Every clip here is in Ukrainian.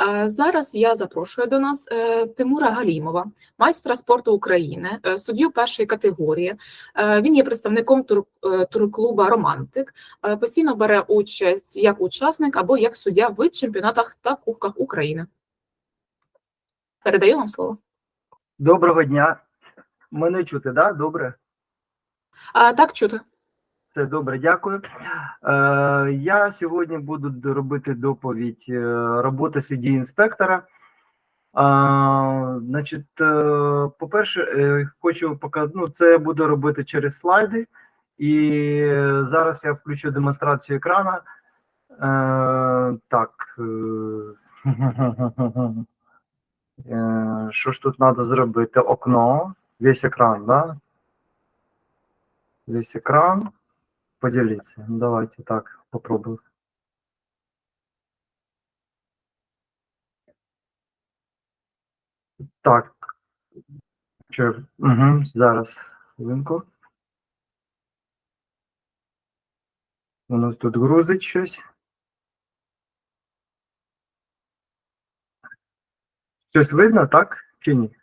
Е, Зараз я запрошую до нас е, Тимура Галімова, майстра спорту України, е, суддю першої категорії. Він є представником тур, турклуба Романтик. Постійно бере участь як учасник або як суддя в чемпіонатах та кубках України. Передаю вам слово. Доброго дня. Мене чути, да? Добре? А, так чути. Все добре, дякую. Е, я сьогодні буду робити доповідь е, роботи судді інспектора. Значить, е, по-перше, хочу показати, ну, це я буду робити через слайди, і зараз я включу демонстрацію екрана. Так. що ж тут треба зробити? Окно, весь екран, да? Весь екран. Поделиться. Ну, Давайте так попробую. Так. Що? Угу, зараз. Хвилинку. У нас тут грузить щось. Щось видно, так? Чи ні?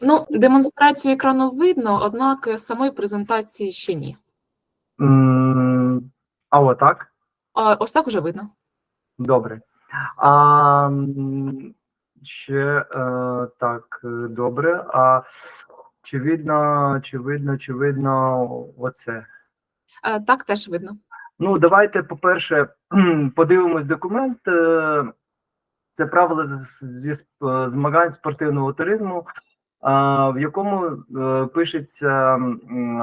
Ну, демонстрацію екрану видно, однак самої презентації ще ні. М, А отак? А ось так уже видно. Добре. А м, ще е, так, е, добре. А чи видно, чи видно, чи видно оце? Е, Так теж видно. Ну, давайте, по-перше, подивимось документ. Е, Це правила з- зі сп- е, змагань спортивного туризму, а, в якому е, пишеться, м,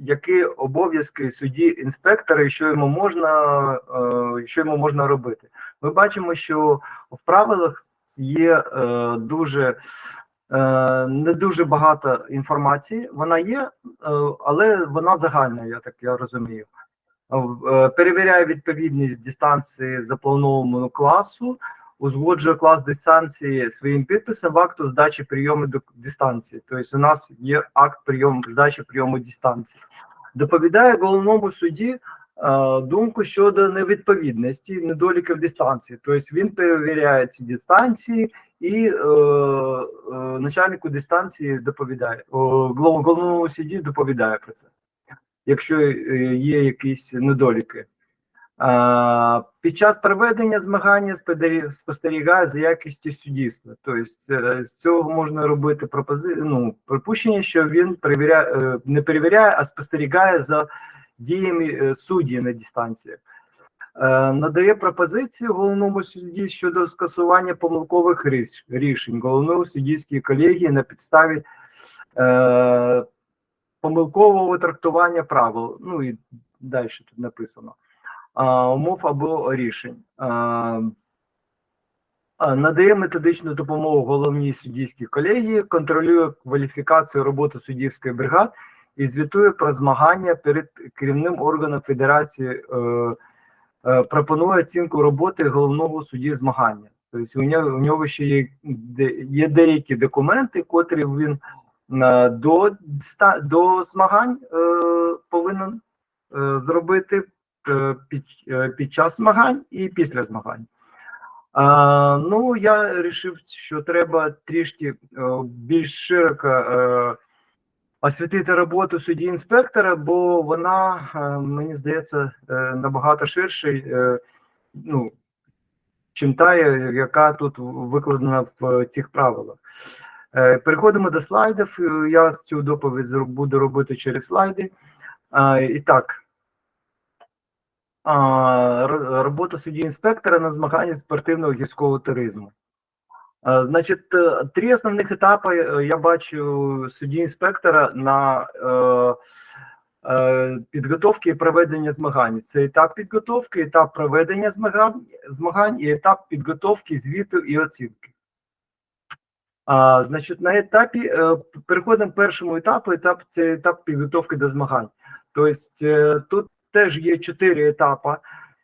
які обов'язки судді інспектора і що йому можна, е, що йому можна робити. Ми бачимо, що в правилах є е, дуже е, не дуже багато інформації. Вона є, але вона загальна, я так я розумію. Перевіряє відповідність дистанції запланованому класу, узгоджує клас дистанції своїм підписом в акту здачі прийому до дистанції. Тобто, у нас є акт прийому здачі прийому дистанції. Доповідає головному суді е, думку щодо невідповідності недоліків дистанції. Тобто він перевіряє ці дистанції і е, е, начальнику дистанції доповідає, о, головному суді доповідає про це якщо е, є якісь недоліки. Під час проведення змагання спостерігає за якістю суддівства. Тобто е, з цього можна робити пропози... ну, припущення, що він перевіряє, е, не перевіряє, а спостерігає за діями е, судді на дистанціях. Надає пропозицію головному судді щодо скасування помилкових ріш- рішень головного суддівської колегії на підставі е, помилкового трактування правил. Ну і далі тут написано. Умов або рішень. Надає методичну допомогу головній суддівській колегії, контролює кваліфікацію роботи суддівської бригад і звітує про змагання перед керівним органом Федерації. Е, е, пропонує оцінку роботи головного судді змагання. Тобто у нього, ще є, є деякі документи, котрі він е, до, до змагань повинен зробити під, е, під час змагань і після змагань. А, ну, я вирішив, що треба трішки е, більш широко е, освітити роботу судді інспектора, бо вона, е, мені здається, е, набагато ширше, е, ну, чим та, е, яка тут викладена в цих правилах. Е, Переходимо до слайдів. Е, Я цю доповідь буду робити через слайди. І так, а, ро- робота судді інспектора на змаганні спортивного гірського туризму. Значить, е, три основних етапи е, я бачу судді інспектора на е, підготовки і проведення змагань. Це етап підготовки, етап проведення змагань, змагань і етап підготовки, звіту і оцінки. А, значить, на етапі переходимо к першому етапу. Етап це етап підготовки до змагань. Тобто тут теж є чотири етапи: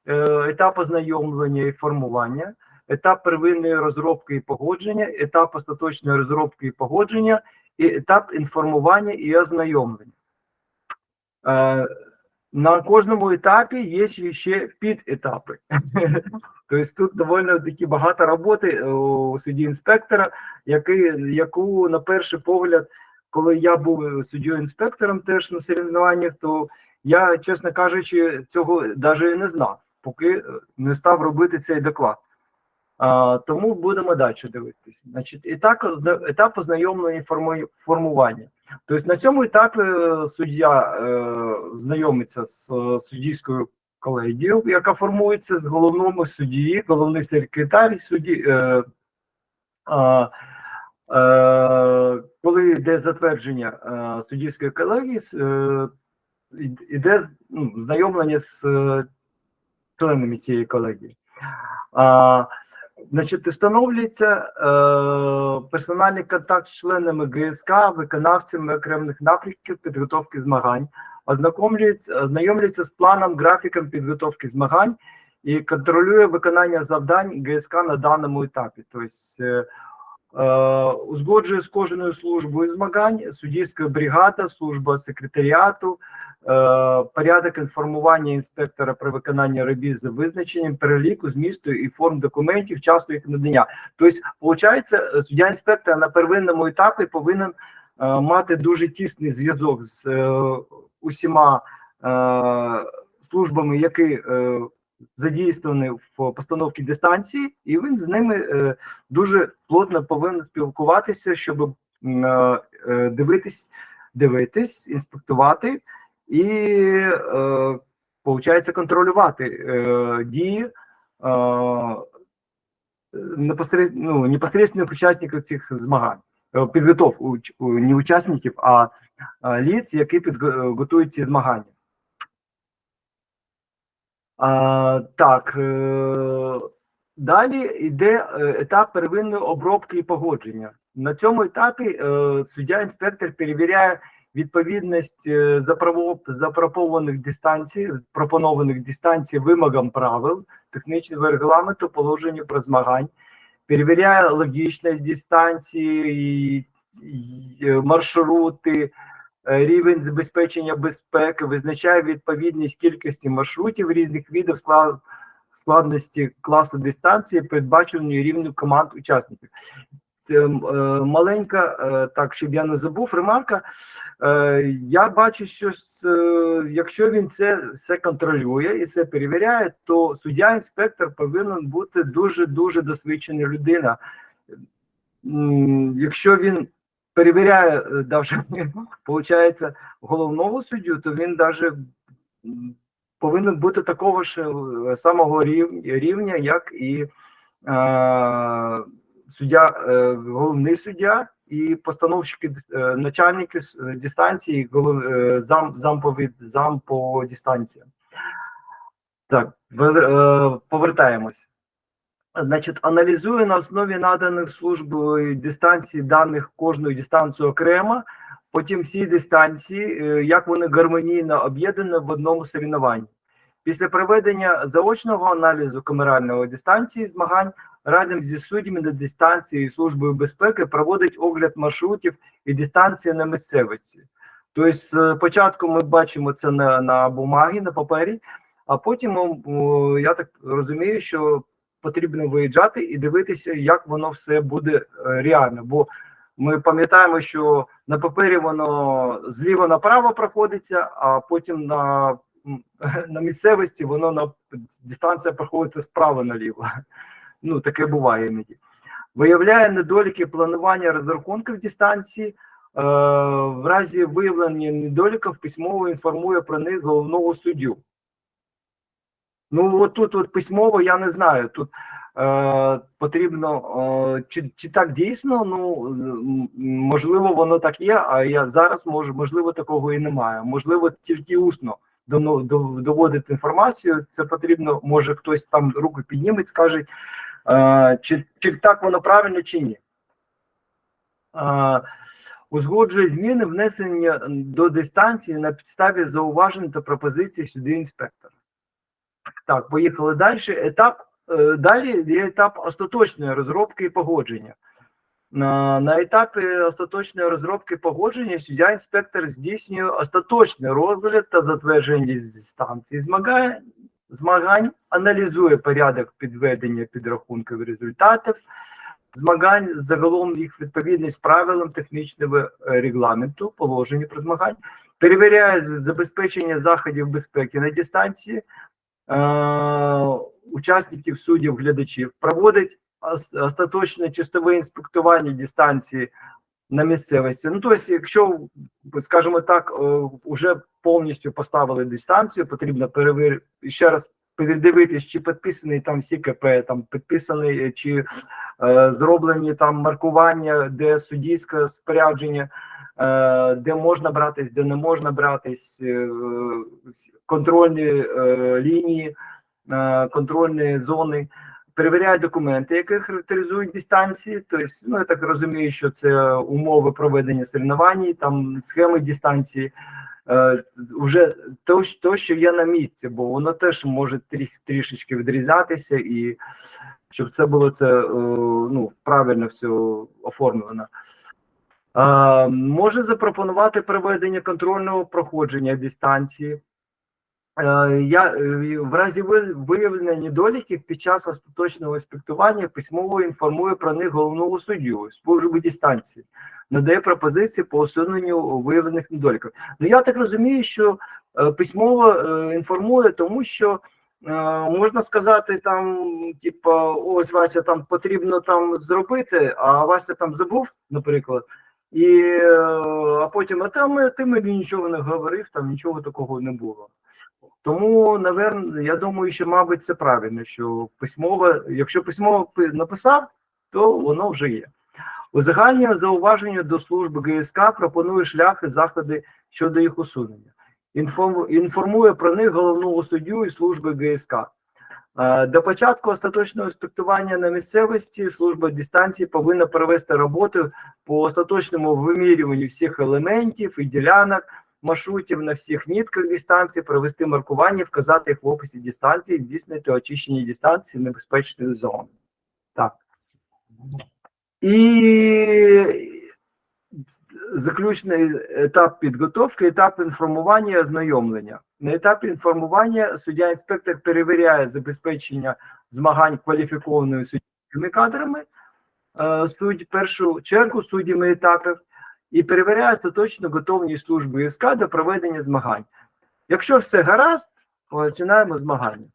Е, етап ознайомлення і формування, етап первинної розробки і погодження, етап остаточної розробки і погодження, і етап інформування і ознайомлення. Е, на кожному етапі є ще підетапи. Тобто тут доволі таки багато роботи у судді інспектора, яку на перший погляд, коли я був суддєю інспектором теж на соревнованнях, то я, чесно кажучи, цього навіть не знав, поки не став робити цей доклад. А, тому будемо далі дивитися. Значить, і так, етап познайомлення і формування. Тобто на цьому етапі е, суддя е, знайомиться з е, суддівською колегією, яка формується з головному судді, головний секретар судді. Е, е, коли йде затвердження е, суддівської колегії, е, іде ну, знайомлення з е, членами цієї колегії. А, Значить, встановлюється е, персональний контакт з членами ГСК, виконавцями окремих напрямків підготовки змагань, ознайомлюється з планом, графіком підготовки змагань і контролює виконання завдань ГСК на даному етапі. Тобто е, е, узгоджує з кожною службою змагань, суддівська бригада, служба секретаріату, порядок інформування інспектора про виконання робіт за визначенням переліку, змісту і форм документів, часу їх надання. Тобто, виходить, суддя інспектор на первинному етапі повинен е, мати дуже тісний зв'язок з е, усіма е, службами, які е, задійствовані в постановці дистанції, і він з ними е, дуже плотно повинен спілкуватися, щоб е, е, дивитись, дивитись, інспектувати і, е, получається, контролювати е, дії е, ну, непосередньо учасників цих змагань, Е, підготовку у- не учасників, а, ліц, які підготують ці змагання. А, так, е, далі йде е, етап первинної обробки і погодження. На цьому етапі е, суддя-інспектор перевіряє відповідність е, запропонованих дистанцій, пропонованих дистанцій вимогам правил, технічного регламенту, положення про змагань, перевіряє логічність дистанції, е, маршрути, е, рівень забезпечення безпеки, визначає відповідність кількості маршрутів різних видів склад, складності класу дистанції, передбаченою рівнем команд учасників. Це е, маленька, е, так щоб я не забув, ремарка. Е, я бачу, що е, якщо він це все контролює і все перевіряє, то суддя-інспектор повинен бути дуже дуже досвідчена людина. Якщо він перевіряє е, виходить, головного суддю, то він м, повинен бути такого ж е, самого рівня, як і е, суддя, е, головний суддя і постановщики, е, начальники е, дистанції, зам, зам, зам по дистанціям. Так, повертаємось. Значить, аналізує на основі наданих службою дистанції даних кожної дистанції окремо, потім всі дистанції, як вони гармонійно об'єднані в одному соревнуванні. Після проведення заочного аналізу камеральної дистанції змагань разом зі суддями на дистанції і службою безпеки проводить огляд маршрутів і дистанції на місцевості. Тобто, спочатку ми бачимо це на, на бумагі, на папері, а потім я так розумію, що потрібно виїжджати і дивитися, як воно все буде е, реально. Бо ми пам'ятаємо, що на папері воно зліва направо проходиться, а потім на, на місцевості воно на дистанція проходить справа наліво. Ну, таке буває іноді. Виявляє недоліки планування розрахунків дистанції. Е, в разі виявлення недоліків письмово інформує про них головного суддю. Ну, от тут от письмово я не знаю. Тут е, потрібно, е, чи, чи так дійсно, ну можливо, воно так є, а я зараз мож, можливо такого і немає. Можливо, тільки усно доводити інформацію. Це потрібно, може хтось там руку підніме, скаже, чи, чи так воно правильно, чи ні. Узгоджує зміни внесення до дистанції на підставі зауважень та пропозицій сюди інспектора. Так, поїхали далі. Етап е, далі є етап остаточної розробки і погодження. На, на етапі остаточної розробки погодження суддя інспектор здійснює остаточний розгляд та затвердження дистанції змагань, змагань, аналізує порядок підведення підрахунків результатів змагань, загалом їх відповідність правилам технічного е, регламенту, положення про змагань, перевіряє забезпечення заходів безпеки на дистанції, е, учасників суддів, глядачів, проводить остаточне чистове інспектування дистанції на місцевості. Ну, тобто, якщо, скажімо так, вже повністю поставили дистанцію, потрібно перевір... ще раз передивитись, чи підписаний там всі КП, там підписаний, е, чи е, зроблені там маркування, де суддівське спорядження, е, де можна братись, де не можна братись, е, контрольні е, лінії, е, контрольні зони. Перевіряє документи, які характеризують дистанції. Тобто, ну я так розумію, що це умови проведення соревнувань, там схеми дистанції. Е, вже то, то, що є на місці, бо воно теж може трі, трішечки відрізнятися, і щоб це було це е, ну, правильно все оформлено. Е, може запропонувати проведення контрольного проходження дистанції. Е, Я е, в разі виявлення недоліків під час остаточного інспектування письмово інформує про них головного суддю служби дистанції, надає пропозиції по усуненню виявлених недоліків. Ну я так розумію, що е, письмово інформує, тому що можна сказати там, типа, ось Вася там потрібно там зробити, а Вася там забув, наприклад. І а потім, а там ти мені нічого не говорив, там нічого такого не було. Тому, наверно, я думаю, що, мабуть, це правильно, що письмово, якщо письмово написав, то воно вже є. Узагальнення зауваження до служби ГСК пропонує шляхи заходи щодо їх усунення. Інформує про них головного суддю і служби ГСК. Е, До початку остаточного інспектування на місцевості служба дистанції повинна провести роботу по остаточному вимірюванню всіх елементів і ділянок маршрутів на всіх нітках дистанції, провести маркування, вказати їх в описі дистанції, здійснити очищення дистанції небезпечної зони. Так. І заключний етап підготовки, етап інформування і ознайомлення. На етапі інформування суддя-інспектор перевіряє забезпечення змагань кваліфікованими суддівськими кадрами, е, в першу чергу суддями етапів, і перевіряє остаточно готовність служби СК до проведення змагань. Якщо все гаразд, починаємо змагання.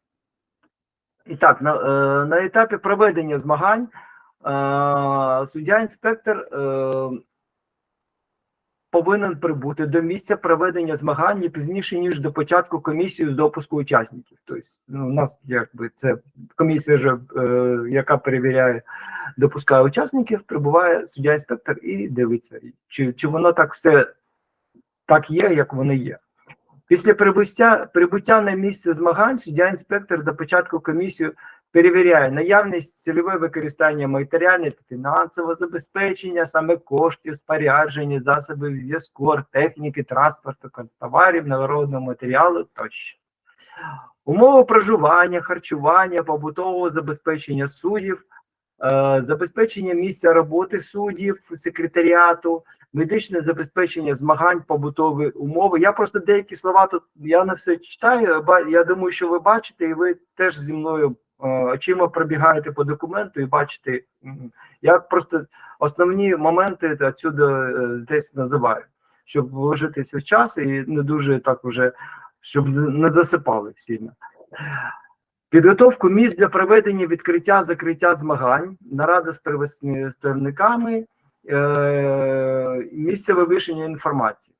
І так, на, е, на етапі проведення змагань е, суддя-інспектор е, повинен прибути до місця проведення змагань пізніше, ніж до початку комісії з допуску учасників. Тобто, ну, у нас якби це комісія, вже, е, яка перевіряє, допускає учасників, прибуває суддя-інспектор і дивиться, чи, чи воно так все так є, як воно є. Після прибуття, прибуття на місце змагань суддя-інспектор до початку комісії перевіряє наявність цільове використання матеріальне та фінансового забезпечення, саме коштів, спорядження, засобів зв'язку, техніки, транспорту, канцтоварів, народного матеріалу тощо. Умови проживання, харчування, побутового забезпечення суддів, е, забезпечення місця роботи суддів, секретаріату, медичне забезпечення змагань, побутові умови. Я просто деякі слова тут я не все читаю. Я думаю, що ви бачите, і ви теж зі мною очима пробігаєте по документу і бачите. м, Я просто основні моменти отсюди е, десь називаю, щоб вложитися в час і не дуже так вже, щоб не засипали сильно. Підготовку місць для проведення відкриття закриття змагань, нарада з представниками, е, місце вивішення інформації.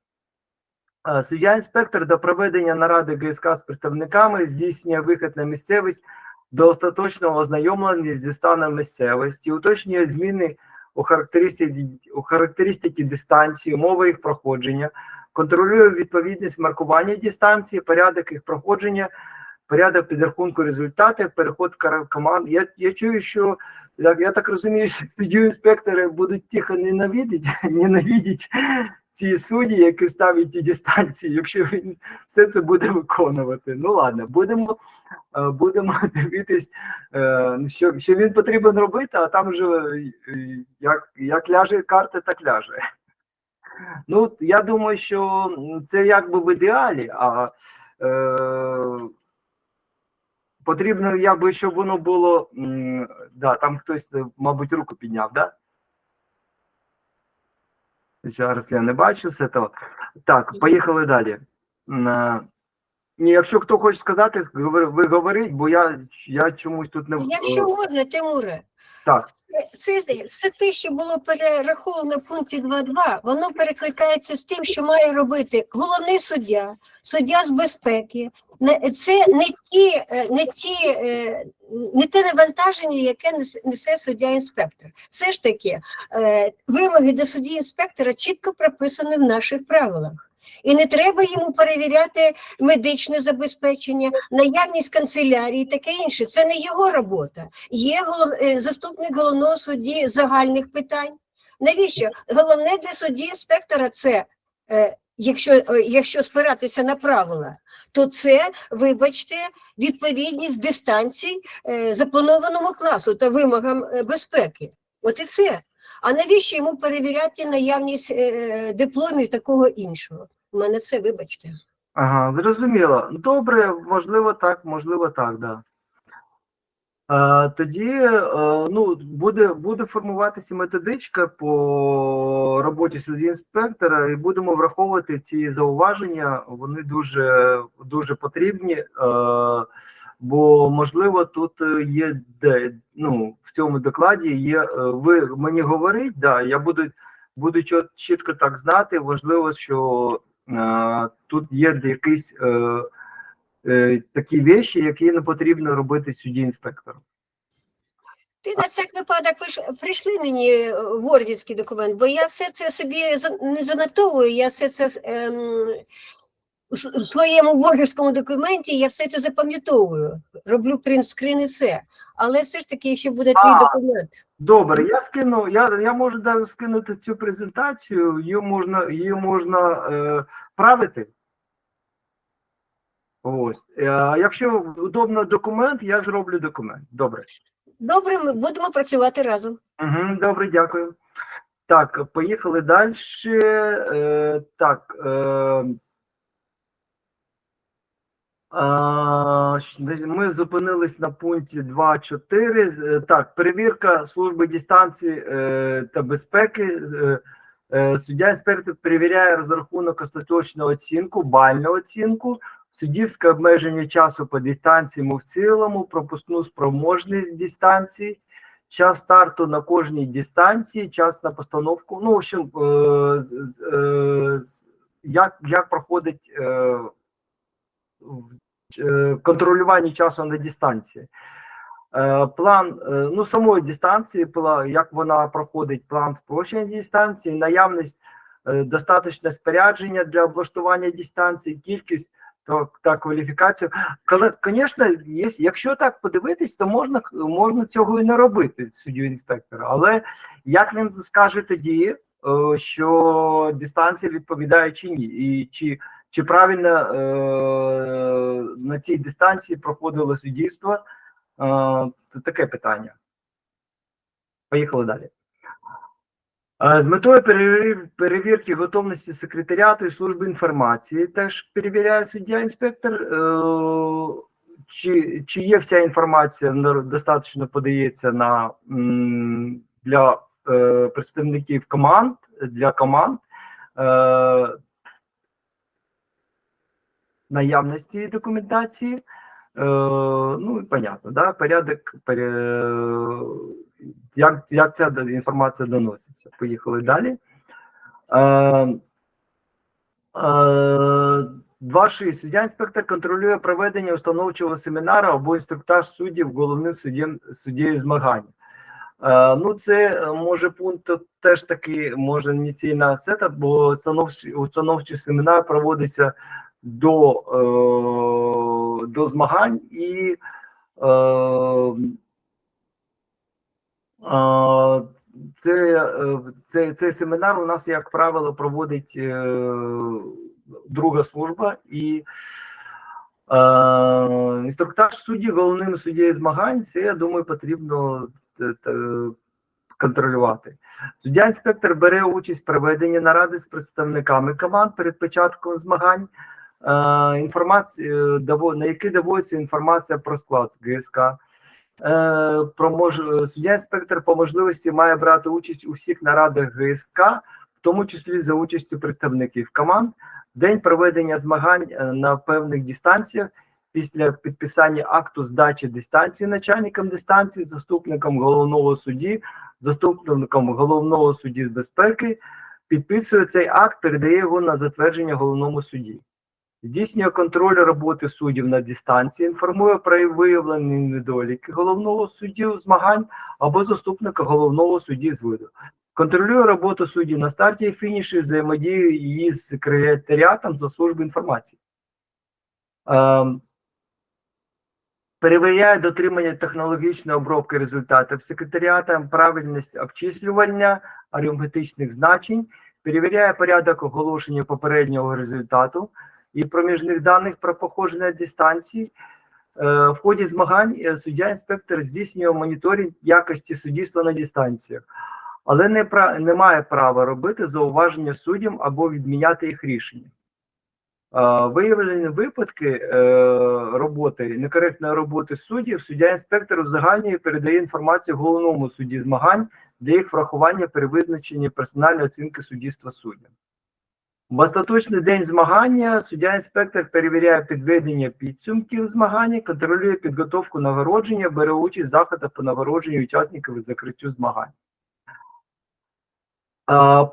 Е, Суддя-інспектор до проведення наради ГСК з представниками здійснює вихід на місцевість до остаточного ознайомлення зі станом місцевості, уточнює зміни у характеристики, у характеристики дистанції, умови їх проходження, контролює відповідність маркування дистанції, порядок їх проходження, порядок підрахунку результатів, переход команд. Я, я чую, що я, я так розумію, що інспектори будуть тихо ненавидіти, ненавидіти ці судді, які ставлять ті дистанції, якщо він все це буде виконувати. Ну ладно, будемо, е, будемо дивитись, е, що, що він потрібен робити, а там вже е, як, як ляже карта, так ляже. Ну, я думаю, що це якби в ідеалі, а е, потрібно, якби, щоб воно було. Да, там хтось, мабуть, руку підняв, да? Зараз я не бачу все то. Так, поїхали далі. Е, Ні, якщо хто хоче сказати, ви говоріть, бо я, я чомусь тут не Якщо можна, Тимуре, так. це, це, це те, що було перераховано в пункті 2.2, воно перекликається з тим, що має робити головний суддя, суддя з безпеки. Це не ті, е, не ті, е, не те навантаження, яке несе суддя-інспектор. Все ж таки, е, вимоги до судді інспектора чітко прописані в наших правилах. І не треба йому перевіряти медичне забезпечення, наявність канцелярії, таке інше. Це не його робота. Є е, заступник головного судді загальних питань. Навіщо? Головне для судді інспектора це, е, якщо, е, якщо спиратися на правила, то це, вибачте, відповідність дистанцій е, запланованому класу та вимогам е, безпеки. От і все. А навіщо йому перевіряти наявність дипломів такого іншого? У мене все, вибачте. Ага, зрозуміло. Добре, можливо, так, можливо, так, да. Тоді е, ну, буде, буде формуватися методичка по роботі судді інспектора, і будемо враховувати ці зауваження. Вони дуже, дуже потрібні, е, бо можливо тут є де ну, в цьому докладі є. е, Ви мені говорить, да, я буду, буду чітко так знати. Важливо, що тут є якісь е, такі вещі, які не потрібно робити судді інспектору. Ти на всяк випадок ви ж прийшли мені е, вордівський документ, бо я все це собі не занотовую, я все це ем, у своєму вордівському документі я все це запам'ятовую. Роблю принт-скрін і все. Але все ж таки, якщо буде твій А. документ, Добре, я скину. Я, я можу навіть скинути цю презентацію, її можна, її можна е, правити. Ось. Е, якщо удобно документ, я зроблю документ. Добре. добре, ми будемо працювати разом. Угу, добре, дякую. Так, поїхали далі. Е, так. Е, ми зупинились на пункті 2.4. З- е, Так, перевірка служби дистанції е, та безпеки. Суддя інспектор перевіряє розрахунок остаточного оцінку, бальну оцінку, суддівське обмеження часу по дистанції в цілому, пропускну спроможність дистанції, час старту на кожній дистанції, час на постановку. Ну, в общем, е, е, як, як проходить е, е, контролювання часу на дистанції. Е, План е, ну самої дистанції, як вона проходить, план спрощення дистанції, наявність достатньо спорядження для облаштування дистанції, кількість та, та кваліфікацію. Коли, звісно, є, якщо так подивитись, то можна, можна цього і не робити суддю інспектора. Але як він скаже тоді, е, що дистанція відповідає чи ні, і чи, чи правильно е, на цій дистанції проходило суддівство? Е, таке питання. Поїхали далі. З метою перевір- перевірки готовності секретаріату і служби інформації теж перевіряє суддя-інспектор, е, чи, чи є вся інформація достатньо подається на, для е, представників команд, для команд. Е, наявності документації. Ну, і понятно, да? порядок. Як, як ця інформація доноситься. Поїхали далі. Е, е, 2.6. Суддя інспектор контролює проведення установчого семінару або інструктаж суддів головним суддєм, суддєю змагань. Е, ну, це е, може пункт теж такий, може ініційна сета, бо установчий, установчий семінар проводиться до, е, до змагань і е, е, це, цей семінар у нас, як правило, проводить е, друга служба і е, інструктаж судді, головним суддєю змагань, це, я думаю, потрібно контролювати. Суддя-інспектор бере участь в проведенні наради з представниками команд перед початком змагань, інформація, даво- на які доводиться інформація про склад ГСК. Е, про мож... Суддя-інспектор по можливості має брати участь у всіх нарадах ГСК, в тому числі за участю представників команд. День проведення змагань е, на певних дистанціях після підписання акту здачі дистанції начальником дистанції, заступником головного судді, заступником головного судді з безпеки, підписує цей акт, передає його на затвердження головному судді. Здійснює контроль роботи суддів на дистанції, інформує про виявлені недоліки головного судді змагань або заступника головного судді з виду. Контролює роботу суддів на старті і фініші, взаємодіє її з секретаріатом за служби інформації. Ем, перевіряє дотримання технологічної обробки результатів секретаріатом, правильність обчислювання арифметичних значень, перевіряє порядок оголошення попереднього результату і проміжних даних про походження дистанції. Е, В ході змагань е, суддя-інспектор здійснює моніторинг якості суддівства на дистанціях, але не, не має права робити зауваження суддям або відміняти їх рішення. Е, Виявлені випадки роботи, некоректної роботи суддів, суддя-інспектор узагальнює і передає інформацію головному судді змагань для їх врахування при визначенні персональної оцінки суддівства суддям. В остаточний день змагання суддя-інспектор перевіряє підведення підсумків змагання, контролює підготовку нагородження, бере участь в заходах по нагородженню учасників і закриттю змагань.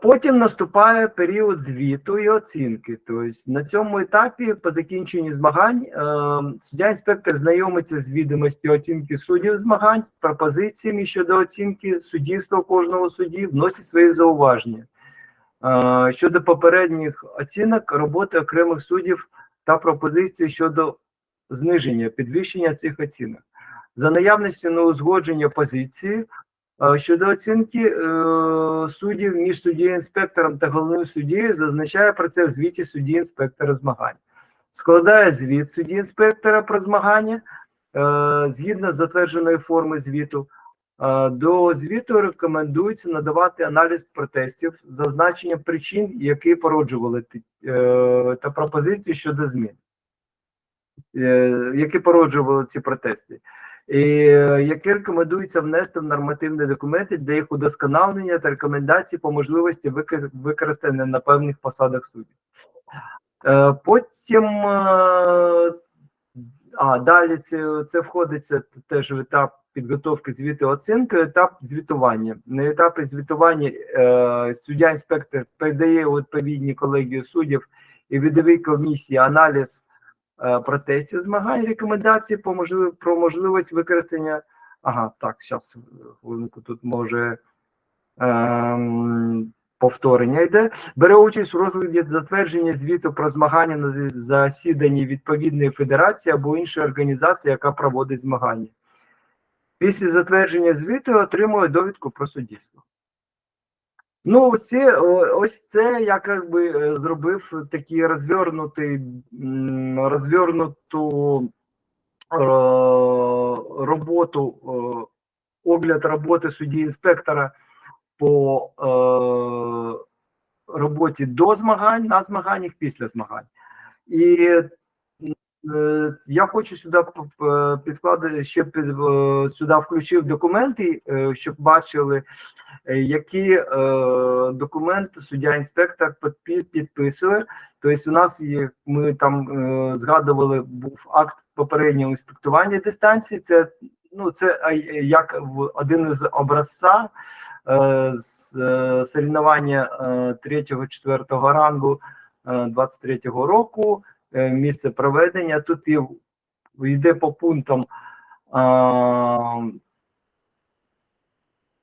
Потім наступає період звіту і оцінки. Тобто на цьому етапі, по закінченні змагань, е, суддя-інспектор знайомиться з відомості оцінки суддів змагань, пропозиціями щодо оцінки суддівства кожного судді, вносить свої зауваження. Е, щодо попередніх оцінок роботи окремих суддів та пропозиції щодо зниження, підвищення цих оцінок. За наявності неузгодження позиції е, щодо оцінки е, суддів між суддєю-інспектором та головним суддєю зазначає про це в звіті судді-інспектора змагань. Складає звіт судді-інспектора про змагання згідно з затвердженої форми звіту. Е, До звіту рекомендується надавати аналіз протестів, зазначення причин, які породжували е, та пропозиції щодо змін, е, які породжували ці протести, і які рекомендується внести в нормативні документи для їх удосконалення та рекомендації по можливості використання на певних посадах суддів. Потім а далі це, це входиться теж в етап підготовки звіту оцінки, етап звітування. На етапі звітування е, суддя-інспектор передає відповідні колегії суддів і відовій комісії аналіз е, протестів змагань, рекомендації по можлив, про можливість використання. Ага, так, зараз хвилинку тут може ем, повторення йде. Бере участь у розгляді затвердження звіту про змагання на засіданні відповідної федерації або іншої організації, яка проводить змагання. Після затвердження звіту отримує довідку про суддівство. Ну, ось це, ось це я як би е, зробив такий розвернутий, розвернуту е, роботу, е, огляд роботи судді-інспектора по е, роботі до змагань, на змаганнях, після змагань. І я хочу сюди підкладати, ще під, е, сюди включив документи, е, щоб бачили, е, які е, документи суддя-інспектор підпи- підписує. Тобто, у нас є, ми там е, згадували, був акт попереднього інспектування дистанції. Це ну це як один із образця е, з е, соревнування 3-4 рангу е, 23-го року, е, місце проведення. Тут йде по пунктам.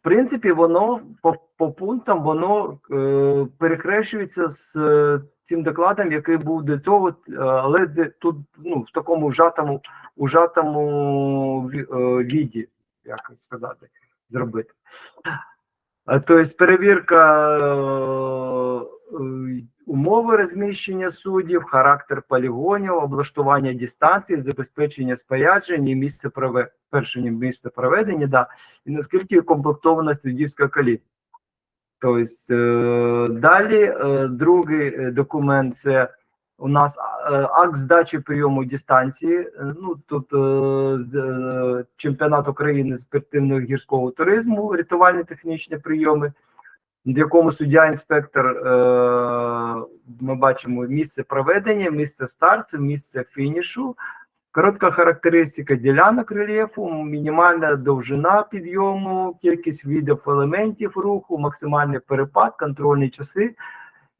В принципі, воно по, по пунктам воно е, перехрещується з е, цим докладом, який був до того, е, але тут ну, в такому ужатому, ужатому ві- е, віді, як сказати, зробити. Е, Тобто перевірка е, е, умови розміщення суддів, характер полігонів, облаштування дистанції, забезпечення спорядження, і місце прове... перше місце проведення, да, і наскільки комплектована суддівська колія. Тобто е, далі е, другий е, документ це у нас е, акт здачі прийому дистанції. Е, Ну тут е, е, чемпіонат України з спортивного гірського туризму, рятувальні технічні прийоми, в якому суддя-інспектор е, ми бачимо місце проведення, місце старту, місце фінішу. Коротка характеристика ділянок рельєфу, мінімальна довжина підйому, кількість видів елементів руху, максимальний перепад, контрольні часи,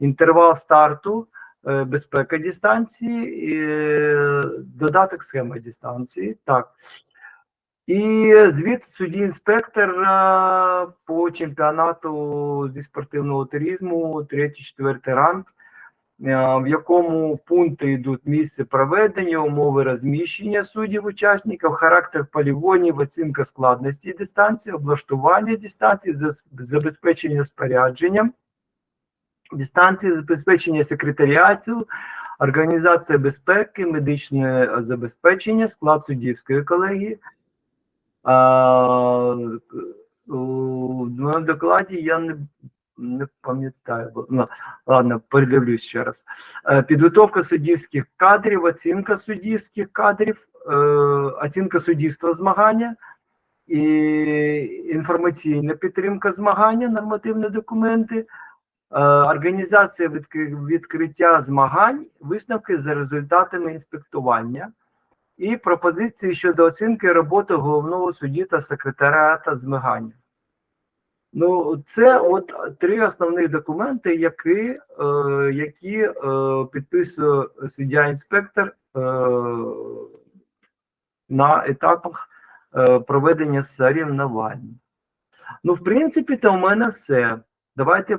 інтервал старту, е, безпека дистанції, е, додаток схеми дистанції. Так. І звіт судді інспектор е, по чемпіонату зі спортивного туризму, третій, четвертий ранг, е, в якому пункти йдуть місце проведення, умови розміщення суддів учасників, характер полігонів, оцінка складності дистанції, облаштування дистанції, забезпечення спорядженням, дистанції, забезпечення секретаріату, організація безпеки, медичне забезпечення, склад суддівської колегії. А, у докладі я не, не пам'ятаю. Ну, ладно, передивлюсь ще раз. Е, Підготовка суддівських кадрів, оцінка суддівських кадрів, е, оцінка суддівства змагання, і інформаційна підтримка змагання, нормативні документи, е, організація відкриття змагань, висновки за результатами інспектування і пропозиції щодо оцінки роботи головного судді та секретаріата змагання. Ну, це от три основні документи, які, е, які е, підписує суддя-інспектор е, на етапах е, проведення соревнувань. Ну, в принципі, то у мене все. Давайте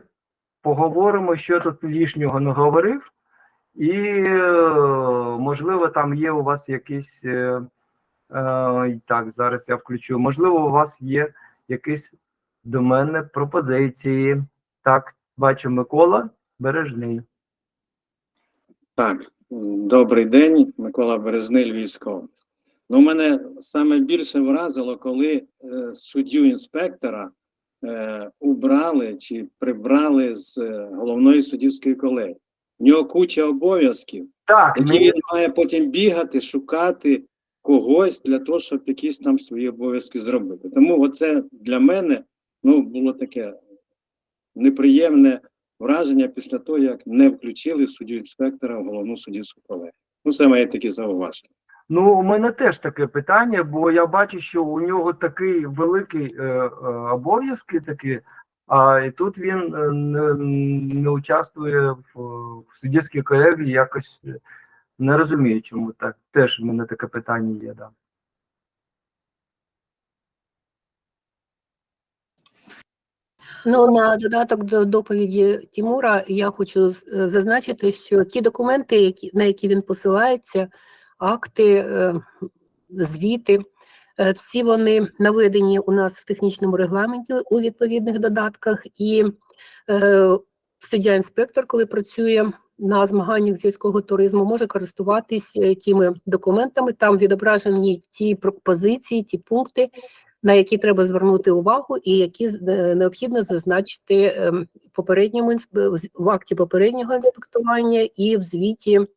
поговоримо, що тут лишнього не говорив. І, е, можливо, там є у вас якісь. е, е, Так, зараз я включу. Можливо, у вас є якісь до мене пропозиції. Так, бачу Микола Бережний. Так, добрий день, Микола Березний, Львівська область. Ну, мене саме більше вразило, коли е, суддю інспектора е, убрали чи прибрали з головної суддівської колегії. В нього куча обов'язків, Так, які мені, він має потім бігати, шукати когось для того, щоб якісь там свої обов'язки зробити. Тому оце для мене ну, було таке неприємне враження після того, як не включили суддю інспектора в головну суддівську колегію. Ну, це моє такі зауваження. ну, у мене теж таке питання, бо я бачу, що у нього такий великий е, е, обов'язки такі, а і тут він е, не, не участвує в, в суддівській колегії, якось е, не розумію, чому так. Теж в мене таке питання є. Да. Ну, на додаток до доповіді Тімура я хочу е, зазначити, що ті документи, які, на які він посилається, акти, звіти, всі вони наведені у нас в технічному регламенті у відповідних додатках, і е, суддя-інспектор, коли працює на змаганнях сільського туризму, може користуватись е, тими документами. Там відображені ті пропозиції, ті пункти, на які треба звернути увагу, і які е, необхідно зазначити ем, попередньому в акті попереднього інспектування і в звіті е,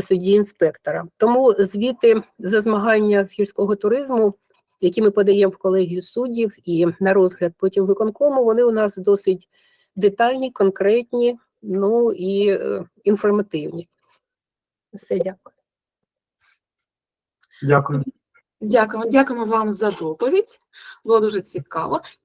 судді інспектора. Тому звіти за змагання з гірського туризму, які ми подаємо в колегію суддів і на розгляд потім виконкому, вони у нас досить детальні, конкретні, ну і е, інформативні. Все, дякую. Дякую. Дякуємо, дякуємо вам за доповідь. Було дуже цікаво.